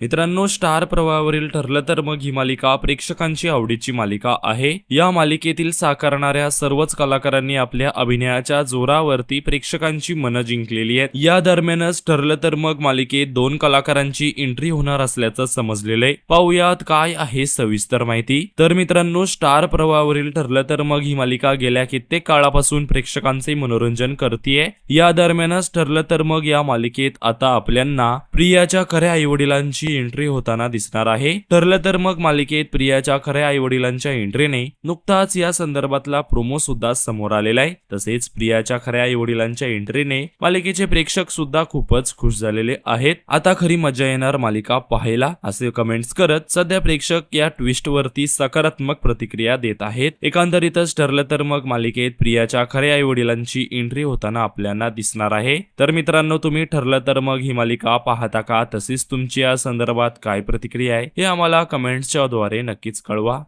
मित्रांनो स्टार प्रवाहावरील ठरलं तर मग ही मालिका प्रेक्षकांची आवडीची मालिका आहे. या मालिकेतील साकारणाऱ्या सर्वच कलाकारांनी आपल्या अभिनयाच्या जोरावरती प्रेक्षकांची मनं जिंकलेली आहेत. या दरम्यानच ठरलं तर मग मालिकेत दोन कलाकारांची एंट्री होणार असल्याचं समजलेलं आहे. पाहुयात काय आहे सविस्तर माहिती. तर मित्रांनो स्टार प्रवाहावरील ठरलं तर मग ही मालिका गेल्या कित्येक काळापासून प्रेक्षकांचे मनोरंजन करतीये. या दरम्यानच ठरलं तर मग या मालिकेत आता आपल्यांना प्रियाच्या खऱ्या आईवडिलांची एंट्री होताना दिसणार आहे. ठरलं तर मग मालिकेत प्रियाच्या खऱ्या आई वडिलांच्या एंट्रीने नुकताच या संदर्भातला प्रोमो सुद्धा समोर आलेला आहे. तसेच प्रियाच्या खऱ्या आई वडिलांच्या एंट्रीने मालिकेचे प्रेक्षक सुद्धा खूपच खुश झालेले आहेत. आता खरी मजा येणार मालिका पाहायला असे कमेंट्स करत सध्या प्रेक्षक या ट्विस्ट वरती सकारात्मक प्रतिक्रिया देत आहेत. एकंदरीतच ठरलं तर मग मालिकेत प्रियाच्या खऱ्या आई वडिलांची एंट्री होताना आपल्याला दिसणार आहे. तर मित्रांनो तुम्ही ठरलं तर मग ही मालिका पाहता का? तसेच तुमची या संदर्भात काय प्रतिक्रिया आहे हे आम्हाला कमेंट्सच्या द्वारे नक्कीच कळवा.